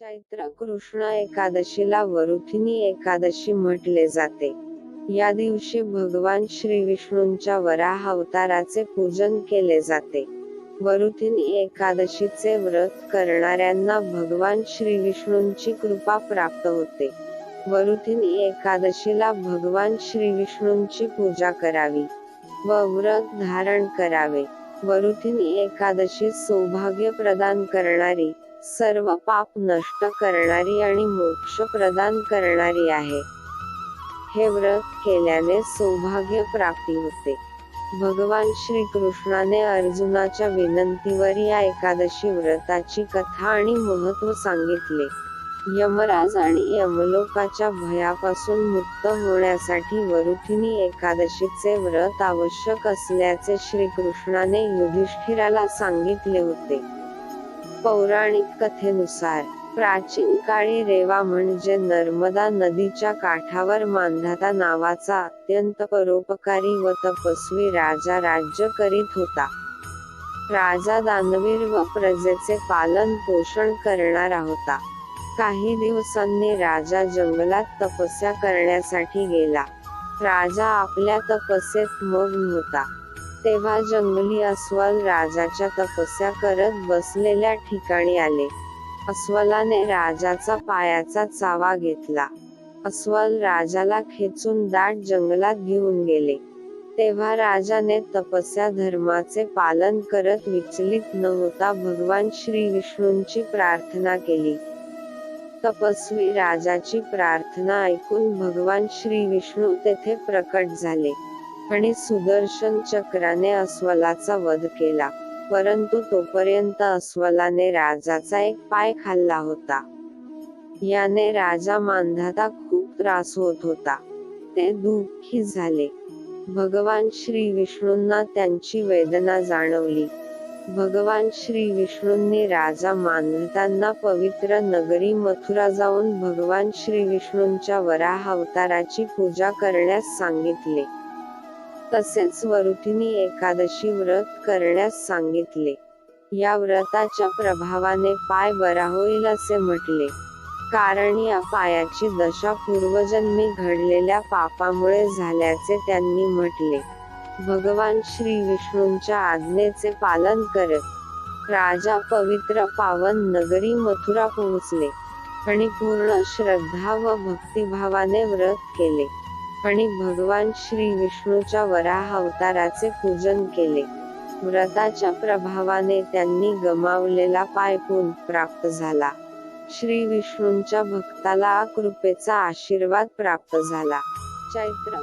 चैत्र कृष्ण एकादशीला वरुथिनी एकादशी म्हटले जाते. या दिवशी भगवान श्री विष्णूंच्या वराह अवताराचे पूजन केले जाते. वरुथिनी एकादशीचे व्रत करणाऱ्यांना भगवान श्री विष्णूंची कृपा प्राप्त होते. वरुथिनी एकादशीला भगवान श्री विष्णूंची पूजा करावी व व्रत धारण करावे. वरुथिनी एकादशी सौभाग्य प्रदान करणारी सर्व पाप नष्ट करणारी आणि मोक्ष प्रदान करणारी आहे. हे व्रत केल्याने सौभाग्य प्राप्ती होते. भगवान श्री कृष्णाने अर्जुनाच्या विनंतीवर या एकादशी व्रताची कथा आणि महत्त्व सांगितले. यमराज आणि यमलोकाच्या भयापासून मुक्त होण्यासाठी वरुथिनी एकादशीचे व्रत आवश्यक असल्याचे श्रीकृष्णाने युधिष्ठिराला सांगितले होते. पौराणिक कथेनुसार प्राचीन काळी रेवा म्हणजे नर्मदा नदीच्या काठावर मांधाता नावाचा अत्यंत परोपकारी व तपस्वी राजा राज्य करीत होता. राजा दानवीर व प्रजेचे पालन पोषण करणारा होता. काही दिवसांनी राजा जंगलात तपस्या करण्यासाठी गेला. राजा आपल्या तपस्येत मग्न होता. तेव्हा जंगली अस्वल राजाच्या तपस्या करत बसलेल्या ठिकाणी आले. अस्वलाने राजाचा पायाचा चावा घेतला. अस्वल राजाला खेचून दाट जंगलात घेऊन गेले. तेव्हा राजाने तपस्या धर्माचे पालन करत विचलित न होता भगवान श्री विष्णूंची प्रार्थना केली. तपस्वी राजाची प्रार्थना ऐकून भगवान श्री विष्णू तेथे प्रकट झाले. आणि सुदर्शन चक्राने अस्वलाचा वध केला परंतु तोपर्यंत अस्वलाने राजाचा एक पाय खाल्ला होता. याने राजा मांधाता खूप त्रास होत होता. ते दुःखी झाले. भगवान श्री विष्णूंना त्यांची वेदना जाणवली. भगवान श्री विष्णूंनी राजा मानवतांना पवित्र नगरी मथुरा जाऊन भगवान श्री विष्णूंच्या वराह अवताराची पूजा करण्यास सांगितले. तसेच वरुथिनी एकादशी व्रत करण्यास सांगितले. या व्रताच्या प्रभावाने पाय बरा होईल असे म्हटले. कारण या पायाची दशा पूर्वजन्मी घडलेल्या पापामुळे झाल्याचे त्यांनी म्हटले. भगवान श्री विष्णूंच्या आज्ञेचे पालन करत राजा पवित्र पावन नगरी मथुरा पोहोचले आणि पूर्ण श्रद्धा व भक्तिभावाने व्रत केले. आणि भगवान श्री विष्णूच्या वराह अवताराचे पूजन केले. व्रताच्या प्रभावाने त्यांनी गमावलेला पाय पुन प्राप्त झाला. श्री विष्णूंच्या भक्ताला कृपेचा आशीर्वाद प्राप्त झाला. चैत्र